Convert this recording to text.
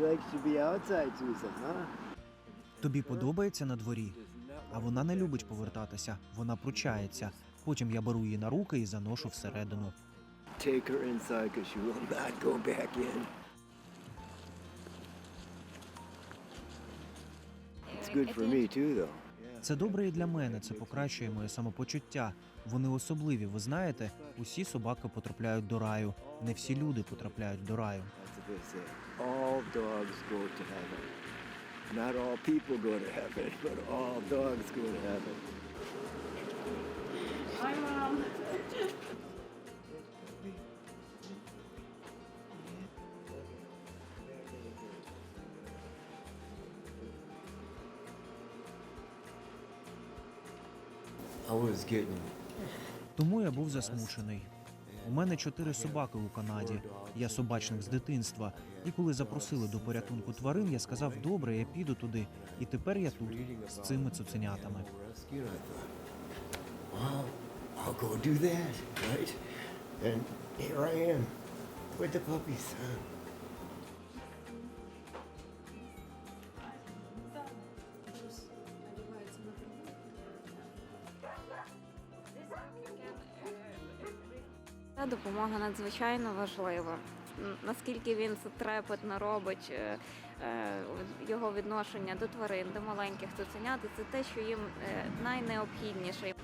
likes to be outside, Susan, huh? Тобі подобається на дворі? А вона не любить повертатися, вона пручається. Потім я беру її на руки і заношу всередину. Take her inside because she will not go back in. It's good for me too, though. Це добре і для мене, це покращує моє самопочуття. Вони особливі, ви знаєте, усі собаки потрапляють до раю. Не всі люди потрапляють до раю. Not all people go to heaven, but all dogs go to heaven. Тому я був засмучений. У мене чотири собаки у Канаді. Я собачник з дитинства. І коли запросили до порятунку тварин, я сказав: добре, я піду туди. І тепер я тут з цими цуценятами. I'll go do that, right? And here I am with the puppies. Ця допомога надзвичайно важлива. Наскільки він це трепетно робить е, е, його відношення до тварин, до маленьких цуценят, це те, що їм е, найнеобхідніше.